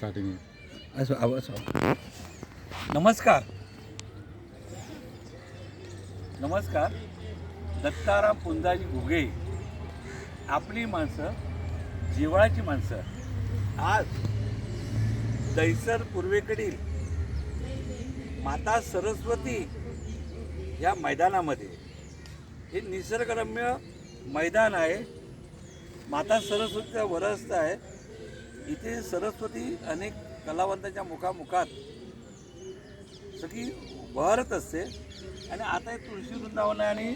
Starting असं आवाज नमस्कार. नमस्कार. दत्ताराम पुंजाजी घुगे. आपली माणसं जिव्हाळ्याची माणसं. आज दैसर पूर्वेकडील माता सरस्वती या मैदानामध्ये. हे निसर्गरम्य मैदान आहे. माता सरस्वतीचा वरस्त आहे. इथे सरस्वती अनेक कलावंतांच्या मुखामुखात सगळी बहरत असते. आणि आता तुळशी वृंदावन आहे आणि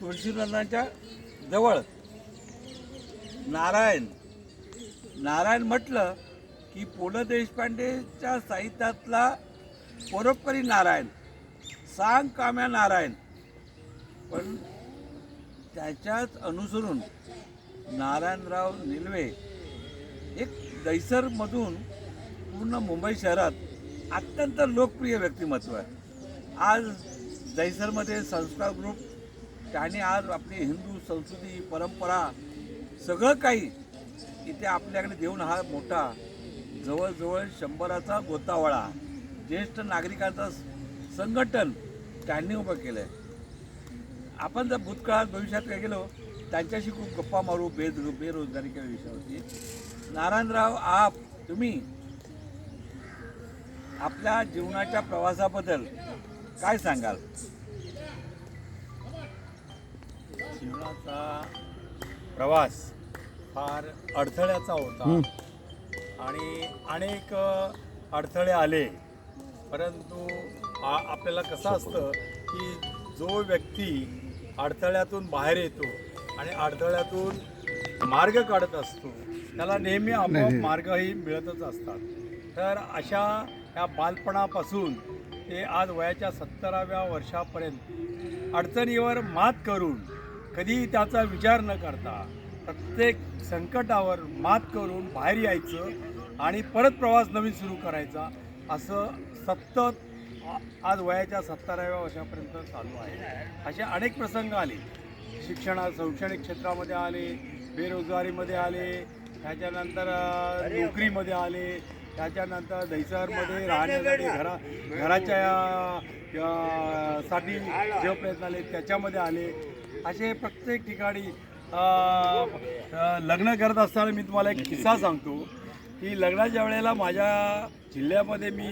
तुळशी वृंदावनाच्या जवळ नारायण. नारायण म्हटलं की पु ल देशपांडेच्या साहित्यातला परोपकारी नारायण. सांग काम्या नारायण. पण त्याच्याच अनुसरून नारायणराव निलवे एक दैसरमधून पूर्ण मुंबई शहरात अत्यंत लोकप्रिय व्यक्तिमत्व आहे. आज दैसरमध्ये संस्कार ग्रुप त्याने आज आपली हिंदू संस्कृती परंपरा सगळं काही इथे आपल्याकडे देऊन हा मोठा जवळजवळ शंभराचा गोतावळा ज्येष्ठ नागरिकांचा संघटन त्यांनी उभं केलं आहे आपण जर भूतकाळात भविष्यात काय गेलो त्यांच्याशी खूप गप्पा मारू बेद किंवा विषयावरती नारायणराव आप तुम्ही आपल्या जीवनाच्या प्रवासाबद्दल काय सांगाल? जीवनाचा प्रवास फार अडथळ्याचा होता. आणि अनेक अडथळे आले. परंतु आ आपल्याला कसं असतं की जो व्यक्ती अडथळ्यातून बाहेर येतो आणि अडथळ्यातून मार्ग काढत असतो त्याला नेहमी आपोआप मार्गही मिळतच असतात. तर अशा या बालपणापासून ते आज वयाच्या सत्तराव्या वर्षापर्यंत अडचणीवर मात करून कधीही त्याचा विचार न करता प्रत्येक संकटावर मात करून बाहेर यायचं आणि परत प्रवास नवीन सुरू करायचा असं सतत आज वयाच्या सत्तराव्या वर्षापर्यंत चालू आहे. असे अनेक प्रसंग आले. शिक्षणा शैक्षणिक क्षेत्रामध्ये आले बेरोजगारीमध्ये आले त्याच्यानंतर नोकरीमध्ये आले. त्याच्यानंतर दैसरमध्ये राहण्यासाठी घरा घराच्या साठी जे प्रयत्न आले त्याच्यामध्ये आले. असे प्रत्येक ठिकाणी लग्न करत असताना मी तुम्हाला एक किस्सा सांगतो. की लग्नाच्या वेळेला माझ्या जिल्ह्यामध्ये मी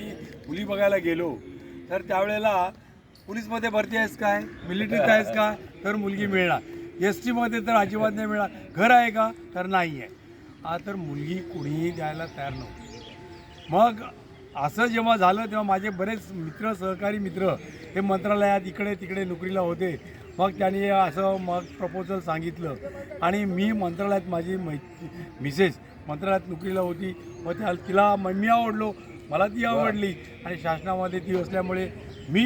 मुली बघायला गेलो. तर त्यावेळेला पोलीसमध्ये भरती आहेस काय? मिलिटरीत आहेस का? तर मुलगी मिळणार. एस टीमध्ये तर अजिबात नाही मिळणार. घर आहे का? तर नाही आहे. हा तर मुलगी कुणीही द्यायला तयार नव्हती. मग असं जेव्हा झालं तेव्हा माझे बरेच मित्र सहकारी मित्र हे मंत्रालयात इकडे तिकडे नोकरीला होते. मग त्यांनी असं मग प्रपोजल सांगितलं. आणि मी मंत्रालयात माझी मै मिसेस मंत्रालयात नोकरीला होती. व त्या तिला म- मी आवडलो. मला ती आवडली. आणि शासनामध्ये ती असल्यामुळे मी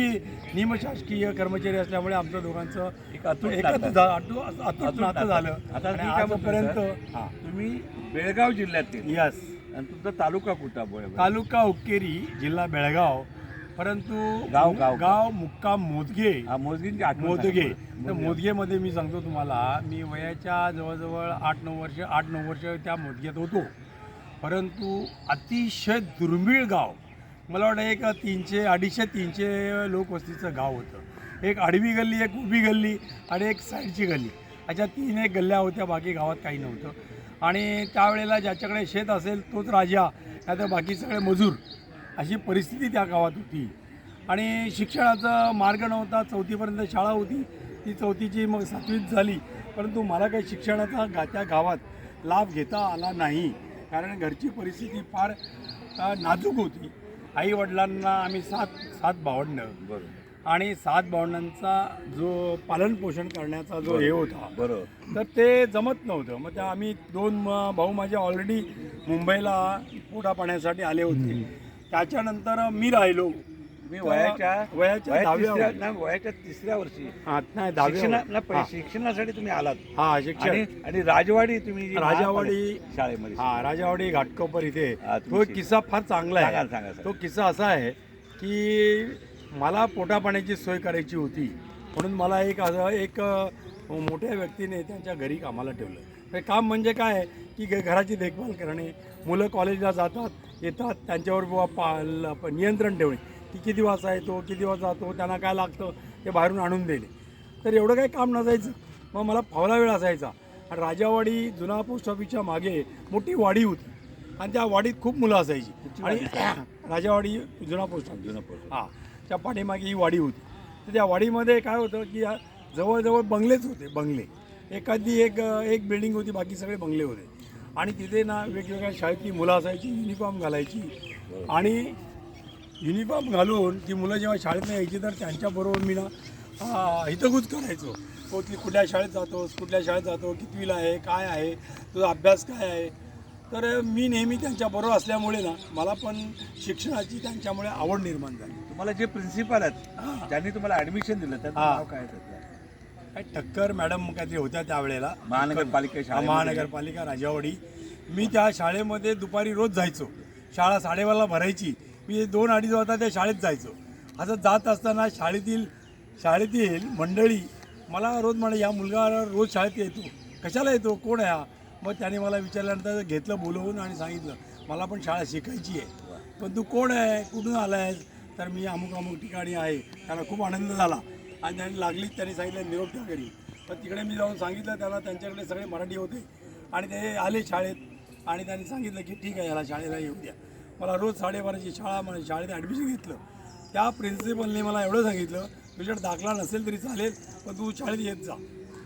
निमशासकीय कर्मचारी असल्यामुळे आमचं दोघांचं एक अतूट नातं. झालं. आता आणि मी काय म्हणतो, आजपर्यंत सर? हां. तुम्ही बेळगाव जिल्ह्यातील यस आणि तुमचा तालुका बोल तालुका उक्केरी जिल्हा बेळगाव. परंतु गाव- गाव. गाव मुक्काम मोदगे. हा मोदगे. सांगा. तर मोदगेमध्ये मी सांगतो तुम्हाला मी वयाच्या जवळजवळ आठ नऊ वर्ष आठ नऊ वर्ष त्या मोदग्यात होतो. परंतु अतिशय दुर्मिळ गाव. मला वाटतं एक तीनशे अडीचशे तीनशे लोकवस्तीचं गाव होतं. एक आडवी गल्ली एक उभी गल्ली आणि एक साईडची गल्ली. अशा तीन एक गल्ल्या होत्या बाकी गावात काही नव्हतं. आणि त्यावेळेला ज्याच्याकडे शेत असेल तोच राजा नाहीतर बाकी सगळे मजूर. अशी परिस्थिती त्या गावात होती. आणि शिक्षणाचा मार्ग नव्हता चौथीपर्यंत शाळा होती. ती चौथीची मग सातवीत झाली. परंतु मला काही शिक्षणाचा गा त्या गावात लाभ घेता आला नाही. कारण घरची परिस्थिती फार नाजूक होती. आई वडिलांना आम्ही सात सात भावंडं बरोबर आणि सात भावंडांचा जो पालनपोषण करण्याचा जो हे होता बरोबर तर ते जमत नव्हतं. मग त्या आम्ही दोन म- भाऊ माझे ऑलरेडी मुंबईला पोटा पाण्यासाठी आले होते. त्याच्यानंतर मी राहिलो. मी वयाच्या वयाच्या वया दहाव्या तिसऱ्या- नाही, वयाच्या तिसऱ्या वर्षी. हा, नाही शिक्षणा- नाही, हा. शिक्षणासाठी तुम्ही आलात. हा शिक्षण. आणि राजवाडी तुम्ही जी राजावाडी शाळेमध्ये हा राजावाडी घाटकोपर इथे. हा, तो किस्सा फार चांगला सांगा आहे सांगा. तो किस्सा असा आहे की मला पोटापाण्याची सोय करायची होती. म्हणून मला एक असं एक अ, मोठ्या व्यक्तीने त्यांच्या घरी कामाला ठेवलं. ते काम म्हणजे काय? की घ- घराची देखभाल करणे. मुलं कॉलेजला जातात येतात त्यांच्यावर बुवा पा ल- प- नियंत्रण ठेवणे. की किती वाजता येतो किती वाजता जातो त्यांना काय लागतं ते बाहेरून आणून देणे. तर एवढं काही काम नसायचं. मग मला फावला वेळ असायचा. आणि राजावाडी जुना पोस्ट ऑफिसच्या मागे मोठी वाडी होती. आणि त्या वाडीत खूप मुलं असायची. आणि राजावाडी जुना पोस्ट ऑफिस जुना पोस्ट हां त्या पाठीमागे ही वाडी होती. तर त्या वाडीमध्ये काय होतं की जवळजवळ बंगलेच होते बंगले. एखादी एक एक बिल्डिंग होती बाकी सगळे बंगले होते. आणि तिथे ना वेगवेगळ्या शाळेतली मुलं असायची युनिफॉर्म घालायची. आणि युनिफॉर्म घालून ती मुलं जेव्हा शाळेतनं यायची तर त्यांच्याबरोबर मी ना हितगुज करायचो. तो ती कुठल्या शाळेत जातोस कुठल्या शाळेत जातो कितवीला आहे काय आहे तुझा अभ्यास काय आहे? तर मी नेहमी त्यांच्याबरोबर असल्यामुळे ना मला पण शिक्षणाची त्यांच्यामुळे आवड निर्माण झाली. तुम्हाला जे प्रिन्सिपल आहेत ज्यांनी तुम्हाला ऍडमिशन दिलं त्याचं हा. नाव काय? काय ठक्कर मॅडम काहीतरी होत्या त्यावेळेला? महानगरपालिका हा. महानगरपालिका राजावाडी. मी त्या शाळेमध्ये दुपारी रोज जायचो. शाळा साडेबाराला भरायची. मी दोन अडीच वाजता त्या शाळेत जायचो. असं जात असताना शाळेतील शाळेतील मंडळी मला रोज म्हणे या मुलगा रोज शाळेत येतो. कशाला येतो? कोण आहे हा? मग त्याने मला विचारल्यानंतर घेतलं बोलवून आणि सांगितलं मला पण शाळा शिकायची आहे. पण तू कोण आहे? कुठून आला आहेस तर मी अमुक अमुक ठिकाणी आहे. त्याला खूप आनंद झाला. आणि त्यांनी लागलीच त्यांनी सांगितलं निरोप ठेव घरी. पण तिकडे मी जाऊन सांगितलं त्याला त्यांच्याकडे सगळे मराठी होते. आणि ते आले शाळेत. आणि त्यांनी सांगितलं की ठीक आहे याला शाळेला येऊ द्या. मला रोज साडेबाराची शाळा मला शाळेत ॲडमिशन घेतलं. त्या प्रिन्सिपलने मला एवढं सांगितलं तुझ्याकडे दाखला नसेल तरी चालेल पण तू शाळेत येत जा.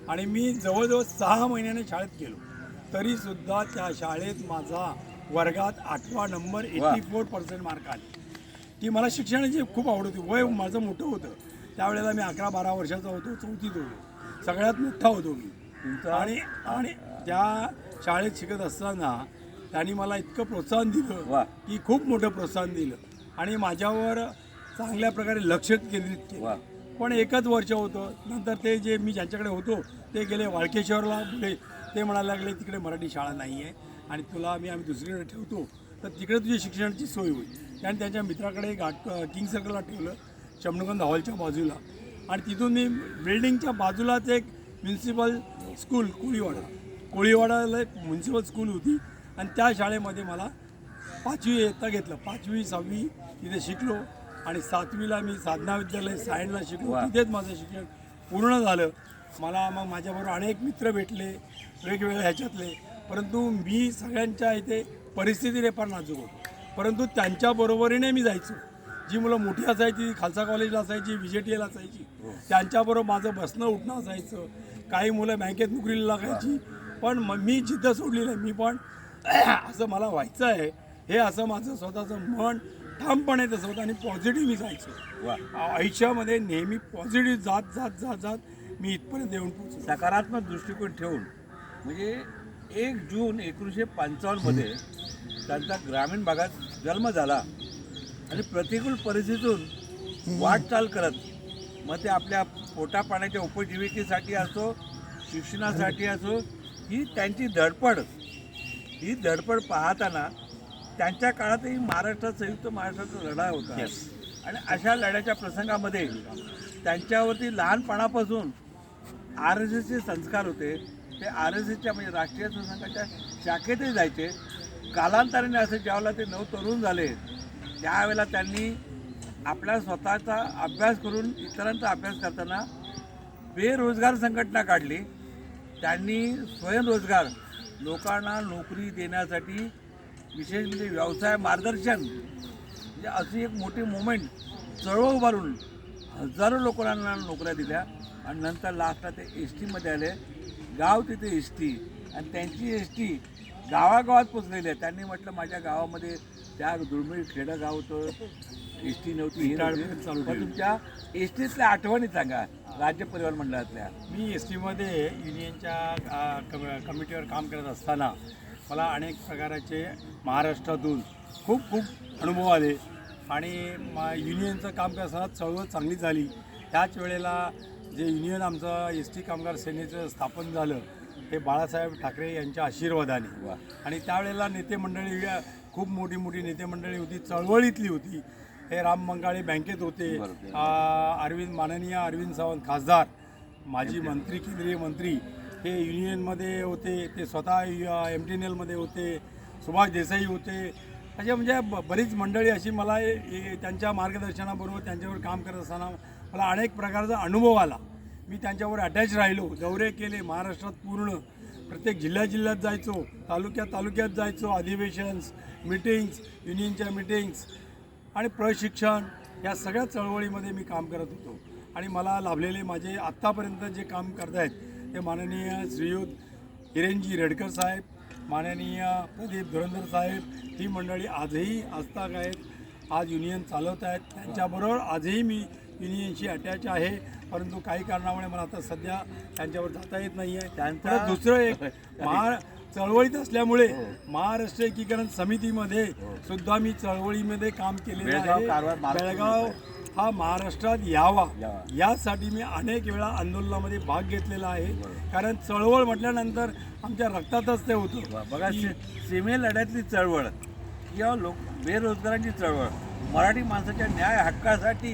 आणि मी जवळजवळ सहा महिन्याने शाळेत गेलो. तरीसुद्धा त्या शाळेत माझा वर्गात आठवा number eighty four percent mark आले. की मला शिक्षणाची खूप आवड होती. वय माझं मोठं होतं. त्यावेळेला मी अकरा बारा वर्षाचा होतो चौथीत होतो. सगळ्यात मोठा होतो मी. आणि आणि त्या शाळेत शिकत असताना त्यांनी मला इतकं प्रोत्साहन दिलं. की खूप मोठं प्रोत्साहन दिलं. आणि माझ्यावर चांगल्या प्रकारे लक्ष केंद्रित. केलं. पण एकच वर्ष होतं. नंतर ते जे मी ज्यांच्याकडे होतो ते गेले वाळकेश्वरला गेले ते म्हणायला लागले तिकडे मराठी शाळा नाही आहे आणि तुला मी आम्ही दुसरीकडे ठेवतो तर तिकडे तुझी शिक्षणाची सोय होईल. त्याने त्यांच्या मित्राकडे गाठ किंग सर्कलला ठेवलं शमनगंध हॉलच्या बाजूला. आणि तिथून मी बिल्डिंगच्या बाजूलाच एक म्युन्सिपल स्कूल कोळीवाडा. कोळीवाडाला एक म्युन्सिपल स्कूल होती. आणि त्या शाळेमध्ये मला पाचवी इयत्ता घेतलं. पाचवी सहावी तिथे शिकलो आणि सातवीला मी साधना विद्यालय सायन्सला शिकलो. तिथेच माझं शिक्षण पूर्ण झालं. मला मग माझ्याबरोबर अनेक मित्र भेटले वेगवेगळ्या ह्याच्यातले. परंतु मी सगळ्यांच्या इथे परिस्थितीने फार नाजूक होतो. परंतु त्यांच्या बरोबरीने मी जायचो. जी मुलं मोठी असायची खालसा कॉलेजला असायची व्ही जे टी एला असायची त्यांच्याबरोबर माझं बसणं उठणं असायचं. काही मुलं बँकेत नोकरीला लागायची. पण मी जिद्द सोडली नाही मी पण असं मला व्हायचं आहे. हे असं माझं स्वतःचं मन ठामपणे तसं होतं आणि पॉझिटिव्ह मी जायचो. आयुष्यामध्ये नेहमी पॉझिटिव्ह जात जात जात जात मी इथपर्यंत येऊन पोहोचलो. सकारात्मक दृष्टिकोन ठेवून म्हणजे एक जून एकोणीसशे पंचावन्नमध्ये त्यांचा ग्रामीण भागात जन्म झाला आणि प्रतिकूल परिस्थितीतून वाटचाल करत मग ते आपल्या पोटा पाण्याच्या उपजीविकेसाठी असो शिक्षणासाठी असो ही त्यांची धडपड ही धडपड पाहताना त्यांच्या काळातही महाराष्ट्रात संयुक्त महाराष्ट्राचा लढा होता. आणि अशा लढ्याच्या प्रसंगामध्ये त्यांच्यावरती लहानपणापासून आर एस एसचे संस्कार होते. ते आर एस एसच्या म्हणजे राष्ट्रीय संघाच्या शाखेतही जायचे. कालांतराने असं ज्यावेळेला ते नऊ तरुण झाले त्यावेळेला त्यांनी आपला स्वतःचा अभ्यास करून इतरांचा अभ्यास करताना बेरोजगार संघटना काढली. त्यांनी स्वयंरोजगार लोकांना नोकरी देण्यासाठी विशेष म्हणजे व्यवसाय मार्गदर्शन म्हणजे अशी एक मोठी मुवमेंट चळवळ उभारून हजारो लोकांना नोकऱ्या दिल्या. आणि नंतर लास्टला ते एस टीमध्ये आले. गाव तिथे एस टी आणि त्यांची एस टी गावागावात पोचलेली आहे. त्यांनी म्हटलं माझ्या गावामध्ये त्या दुर्मिळ खेडं गाव होतं. एस टी नव्हती हे नव्हती. चालू तुमच्या एस टीतल्या आठवणी सांगा. राज्य परिवहन मंडळातल्या. मी एस टीमध्ये युनियनच्या कम- कमिटीवर काम करत असताना मला अनेक प्रकाराचे महाराष्ट्रातून खूप खूप अनुभव आले. आणि मा युनियनचं काम करताना चळवळ चांगली झाली. त्याच वेळेला जे युनियन आमचं एस टी कामगार सेनेचं स्थापन झालं हे बाळासाहेब ठाकरे यांच्या आशीर्वादाने. आणि त्यावेळेला नेते मंडळी खूप मोठी मोठी नेते मंडळी होती चळवळीतली होती. हे राम मंगाळे बँकेत होते. अरविंद माननीय अरविंद सावंत खासदार माजी मंत्री केंद्रीय मंत्री हे युनियनमध्ये होते ते स्वतः एम टी एन एलमध्ये होते सुभाष देसाई होते. अशा म्हणजे ब- बरीच मंडळी अशी मला त्यांच्या मार्गदर्शनाबरोबर त्यांच्यावर काम करत असताना मला अनेक प्रकारचा अनुभव आला. मी त्यांच्यावर अटॅच राहिलो. दौरे केले महाराष्ट्रात पूर्ण. प्रत्येक जिल्ह्या जिल्ह्यात जायचो तालुक्यात तालुक्यात जायचो अधिवेशन्स मिटिंग्स युनियनच्या मिटिंग्स आणि प्रशिक्षण या सगळ्या चळवळीमध्ये मी काम करत होतो. आणि मला लाभलेले माझे आत्तापर्यंत जे काम करत आहेत ते माननीय श्रीयुत हिरेनजी रेडकर साहेब माननीय प्रदीप धुरंधर साहेब ही मंडळी आजही आजताक आहेत आज युनियन चालवत आहेत त्यांच्याबरोबर आजही मी युनियनशी अटॅच आहे. परंतु काही कारणामुळे मला आता सध्या त्यांच्यावर जाता येत नाही आहे त्यांचा- दुसरं एक महा चळवळीत असल्यामुळे महाराष्ट्र एकीकरण समितीमध्ये सुद्धा मी चळवळीमध्ये काम केलेलं आहे. बेळगाव हा महाराष्ट्रात यावा. यासाठी मी अनेक वेळा आंदोलनामध्ये भाग घेतलेला आहे. कारण चळवळ म्हटल्यानंतर आमच्या रक्तातच ते होतं. बघा सीमे लढ्यातली चळवळ किंवा लोक बेरोजगारांची चळवळ मराठी माणसाच्या न्याय हक्कासाठी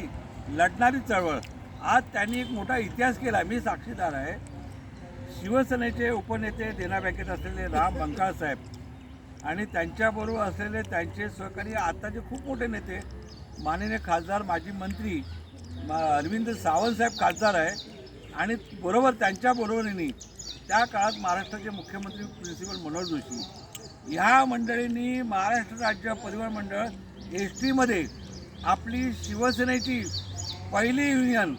लढणारी चळवळ. आज त्यांनी एक मोठा इतिहास केला. मी साक्षीदार आहे. शिवसेनेचे उपनेते देना बँकेत असलेले राम बंकाळ साहेब आणि त्यांच्याबरोबर असलेले त्यांचे सहकारी आताचे खूप मोठे नेते माननीय खासदार माजी मंत्री मा- अरविंद सावंतसाहेब खासदार आहे आणि बरोबर त्यांच्याबरोबरीने त्या काळात महाराष्ट्राचे मुख्यमंत्री प्रिन्सिपल मनोहर जोशी. ह्या मंडळींनी महाराष्ट्र राज्य परिवहन मंडळ एस टीमध्ये आपली शिवसेनेची पहिली युनियन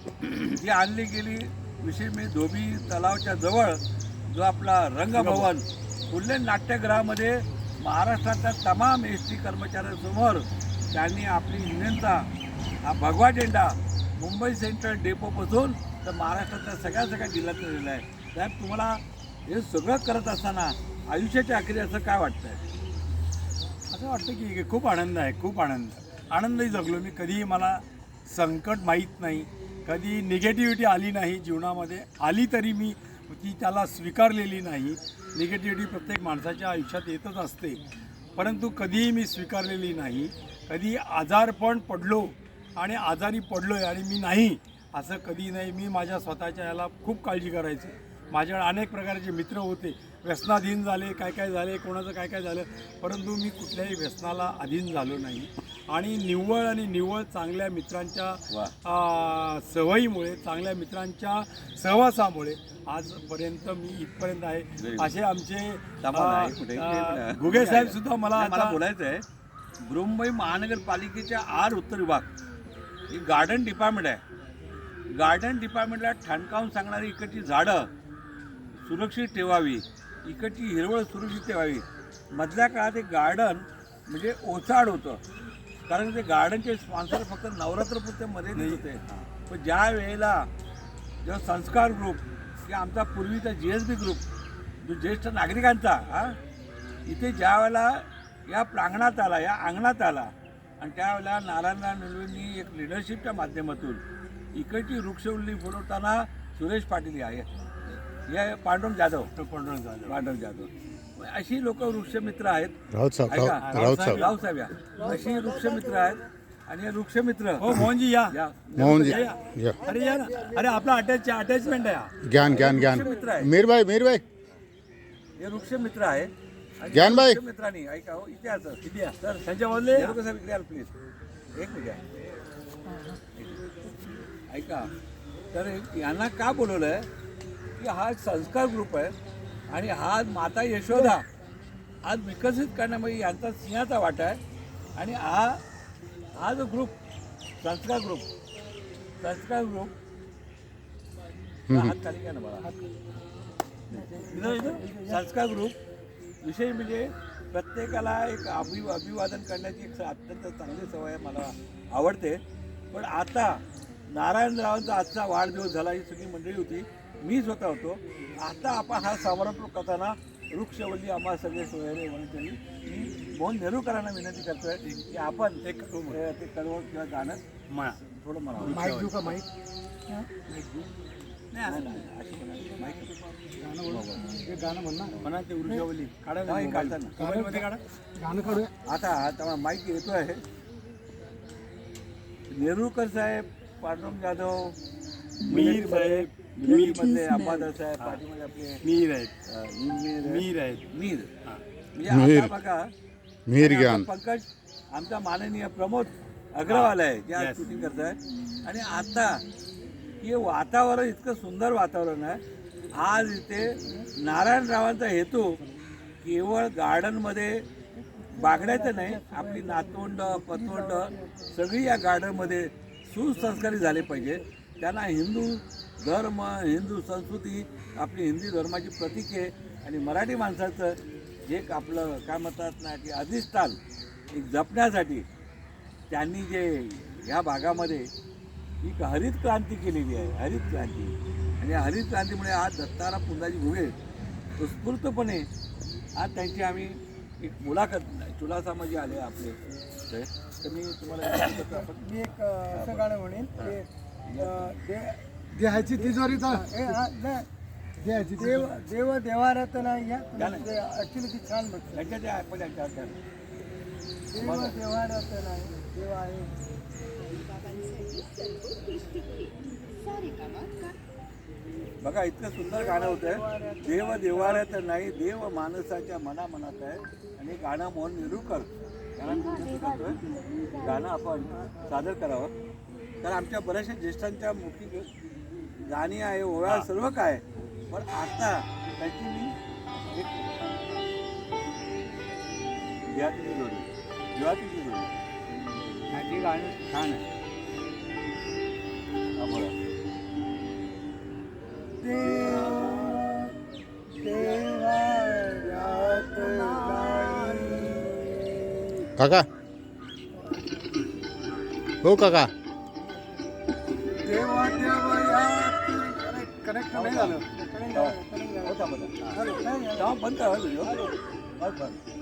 जी आणली गेली विशेष मी धोबी तलावच्या जवळ जो आपला रंगभवन फुले नाट्यगृहामध्ये महाराष्ट्राच्या तमाम एस टी कर्मचाऱ्यांसमोर त्यांनी आपली युनियनचा हा भगवा झेंडा मुंबई सेंट्रल डेपोपासून तर महाराष्ट्राच्या सगळ्या सगळ्या जिल्ह्यात दिलेला आहे. त्यात तुम्हाला हे सगळं करत असताना आयुष्याच्या अखेरी असं काय वाटतं आहे असं वाटतं की खूप आनंद आहे खूप आनंद. आनंदही जगलो मी. कधीही मला संकट माहीत नाही. कधी निगेटिव्हिटी आली नाही जीवनामध्ये आली तरी मी ती त्याला स्वीकारलेली नाही. निगेटिव्हिटी प्रत्येक माणसाच्या आयुष्यात येतच असते. परंतु कधीही मी स्वीकारलेली नाही. कधी आजारपण पडलो आणि आजारी पडलो आहे आणि मी नाही असं कधी नाही. मी माझ्या स्वतःच्या याला खूप काळजी करायचो. माझ्याकडे अनेक प्रकारचे मित्र होते. व्यसनाधीन झाले काय काय झाले कोणाचं काय काय झालं परंतु मी कुठल्याही व्यसनाला अधीन झालो नाही. आणि निव्वळ आणि निव्वळ चांगल्या मित्रांच्या सवयीमुळे चांगल्या मित्रांच्या सहवासामुळे आजपर्यंत मी इथपर्यंत आहे. असे आमचे. घुगे साहेब सुद्धा मला नाही, मला आता बोलायचं आहे. मुंबई महानगरपालिकेच्या आर उत्तर विभाग ही गार्डन डिपार्टमेंट आहे. गार्डन डिपार्टमेंटला ठणकावून सांगणारी इकडची झाडं सुरक्षित ठेवावी इकडची हिरवळ सुरक्षित ठेवावी. मधल्या काळात एक गार्डन म्हणजे ओसाड होतं. कारण ते गार्डनचे स्पॉन्सर फक्त नवरात्रपुरते मध्ये नाही. होते. पण ज्या वेळेला जेव्हा संस्कार ग्रुप किंवा आमचा पूर्वीचा जी एस बी ग्रुप जो ज्येष्ठ नागरिकांचा हा इथे ज्या वेळेला या प्रांगणात आला या अंगणात आला आणि त्यावेळेला नारायणराव निलवेंनी एक लिडरशिपच्या माध्यमातून इकडची वृक्षवल्ली फुलवताना सुरेश पाटील या हे पांडुरंग जाधव. पांडुरंग झालं पांडुरंग जाधव. अशी लोक वृक्षमित्र आहेत. राऊत साहेब ऐका, राऊत राऊत साहेब. राव साहेब या. अशी वृक्षमित्र आहेत आणि हे वृक्षमित्र हो मोहनजी या. या. मोहनजी या. अरे या ना. अरे आपला अटॅच अटॅचमेंट आहे हा. ज्ञान ज्ञान ज्ञान. मित्र आहे. मीरभाई मीरभाई. हे वृक्षमित्र आहेत आणि ज्ञानबाई. या वृक्षमित्रांनी ऐका हो इथे असं किती आहे? तर त्यांच्या बदले नेहरू साहेब इकडे आला प्लीज एक मिनिट ऐका. तर यांना का बोलवलं आहे की हा संस्कार ग्रुप आहे. आणि आज माता यशोदा आज विकसित करण्यामध्ये यांचा सिंहाचा वाटा आहे. आणि हा हा जो ग्रुप संस्कार ग्रुप संस्कार ग्रुप हात खाली घ्या ना मला संस्कार ग्रुप विषय म्हणजे प्रत्येकाला एक अभि अभिवादन करण्याची एक अत्यंत चांगली सवय आहे मला आवडते. पण आता नारायणरावांचा आजचा वाढदिवस झाला ही सगळी मंडळी होती. मी स्वतः होतो. आता आपण हा समारंभ करताना वृक्षवल्ली आम्हा सगळे सोयरे म्हणून मी मोहन नेहरूकरांना विनंती करतोय की आपण एक ते कळवळ किंवा गाणं म्हणा. थोडं मला माईक देऊ का माईक? नाही. माहिती आहे. ते गाणं म्हणा म्हणा ते ऊर्जावली काढा काढता ना. मोबाईलमध्ये काढा. गाणं काढूया. आता आता माहिती येतो आहे नेहरूकर साहेब पांडुरंग जाधव मीर साहेब मीर पाठीमध्ये आपले आहेत. मीर मीर आहेत. मीर. हा. म्हणजे मीर. आता बघा मिहीर ज्ञान. पंकज आमचा माननीय प्रमोद अग्रवाल आहे जे आज. शूटिंग करत आहे आणि आता हे वातावरण इतकं सुंदर वातावरण आहे. आज इथे नारायणरावांचा हेतू केवळ गार्डनमध्ये बागड्याचं नाही आपली नातवंड पतवंड सगळी या गार्डनमध्ये सुसंस्कारी झाले पाहिजे. त्यांना हिंदू धर्म हिंदू संस्कृती आपली हिंदी धर्माची प्रतीके आणि मराठी माणसाचं एक आपलं काय म्हणतात ना की अधिष्ठान एक जपण्यासाठी त्यांनी जे ह्या भागामध्ये एक हरित क्रांती केलेली आहे हरित क्रांती. आणि हरित क्रांतीमुळे आज दत्तारा पुंजाजी घुगे उत्स्फूर्तपणे आज त्यांची आम्ही एक मुलाखत चुलासामध्ये आले आपले. तर मी तुम्हाला मी एक असं गाणं म्हणेन ते देहाची तिजोरीचा. देहाची देव देव देवारात नाही या. ती छान म्हणते. देव देवारात नाही. देव आहे. बघा इतकं सुंदर गाणं होतं. देव देवाऱ्यात नाही देव माणसाच्या मना मनात आहे. आणि गाणं मोहन निरूकर गाणं आपण सादर करावं. तर आमच्या बऱ्याचशा ज्येष्ठांच्या मुखी गाणी आहे ओळा सर्व काय पण आता त्याची मी एक देहातीची जोडी देहातीची जोडी. त्याची गाणी. छान आहे. काका. हो काका. कनेक्ट नाही झालं